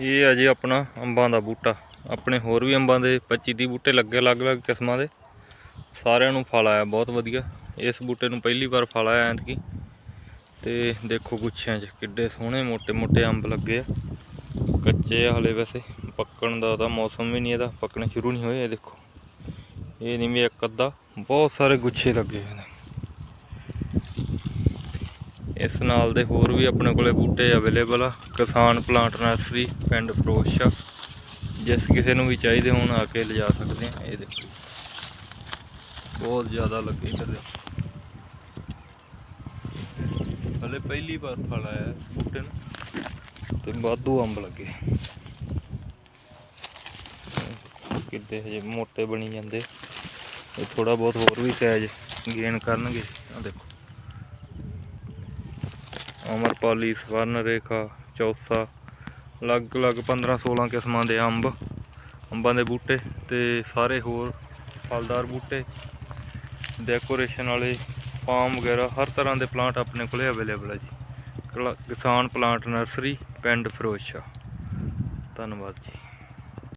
ਇਹ ਆ ਜੀ ਆਪਣਾ ਅੰਬਾਂ ਦਾ ਬੂਟਾ। ਆਪਣੇ ਹੋਰ ਵੀ ਅੰਬਾਂ ਦੇ 25 30 ਬੂਟੇ ਲੱਗੇ ਅਲੱਗ-ਅਲੱਗ ਕਿਸਮਾਂ ਦੇ। ਸਾਰਿਆਂ ਨੂੰ ਫਲ ਆਇਆ, ਬਹੁਤ ਵਧੀਆ। ਇਸ ਬੂਟੇ ਨੂੰ ਪਹਿਲੀ ਵਾਰ ਫਲ ਆਇਆ ਐਂਤਕੀ। ਤੇ ਦੇਖੋ ਗੁੱਛਿਆਂ 'ਚ ਕਿੱਡੇ ਸੋਹਣੇ ਮੋਟੇ ਮੋਟੇ ਅੰਬ ਲੱਗੇ ਆ। ਕੱਚੇ ਆ ਹਲੇ ਵੈਸੇ। ਪੱਕਣ ਦਾ ਤਾਂ ਮੌਸਮ ਵੀ ਨਹੀਂ ਇਹਦਾ, ਪੱਕਣੇ ਸ਼ੁਰੂ ਨਹੀਂ ਹੋਏ ਇਹ ਦੇਖੋ। ਇਹ ਨਹੀਂ ਵੀ ਇੱਕ ਅੱਧਾ। ਬਹੁਤ ਸਾਰੇ ਗੁੱਛੇ ਲੱਗੇ ਹੋਏ ਨੇ। ਇਸ ਨਾਲ ਦੇ ਹੋਰ ਵੀ ਆਪਣੇ ਕੋਲੇ ਬੂਟੇ ਅਵੇਲੇਬਲ ਆ, ਕਿਸਾਨ ਪਲਾਂਟ ਨਰਸਰੀ ਪਿੰਡ ਫਰੋਸ਼ਾ ਜਿਸ ਕਿਸੇ ਨੂੰ ਵੀ ਚਾਹੀਦੇ ਹੋਣ ਆ ਕੇ ਲਿਜਾ ਸਕਦੇ ਆ, ਇਹ ਦੇਖੋ। ਬਹੁਤ ਜ਼ਿਆਦਾ ਲੱਗੇ ਕਰਦੇ ਹਲੇ ਪਹਿਲੀ ਵਾਰ ਫਲ ਆਇਆ ਬੂਟੇ ਨੂੰ, ਤੇ ਵਾਧੂ ਅੰਬ ਲੱਗੇ। ਕਿੱਡੇ ਹਜੇ ਮੋਟੇ ਬਣੀ ਜਾਂਦੇ। ਇਹ ਥੋੜਾ ਬਹੁਤ ਹੋਰ ਵੀ ਸਾਈਜ਼ ਗੇਨ ਕਰਨਗੇ ਆ ਦੇਖੋ। ਅਮਰਪਾਲੀ ਸਵਰਨ ਰੇਖਾ ਚੌਸਾ ਅਲੱਗ-ਅਲੱਗ 15 16 ਕਿਸਮਾਂ ਦੇ ਅੰਬ, ਅੰਬਾਂ ਦੇ ਬੂਟੇ ਤੇ ਸਾਰੇ ਹੋਰ ਫਲਦਾਰ ਬੂਟੇ ਡੈਕੋਰੇਸ਼ਨ ਵਾਲੇ ਪਾਮ ਵਗੈਰਾ, ਹਰ ਤਰ੍ਹਾਂ ਦੇ ਪਲਾਂਟ ਆਪਣੇ ਕੋਲੇ ਅਵੇਲੇਬਲ ਹੈ ਜੀ। ਕਲਾ- ਕਿਸਾਨ ਪਲਾਂਟ ਨਰਸਰੀ ਪਿੰਡ ਫਿਰੋਜ਼ਸ਼ਾਹ। ਧੰਨਵਾਦ ਜੀ।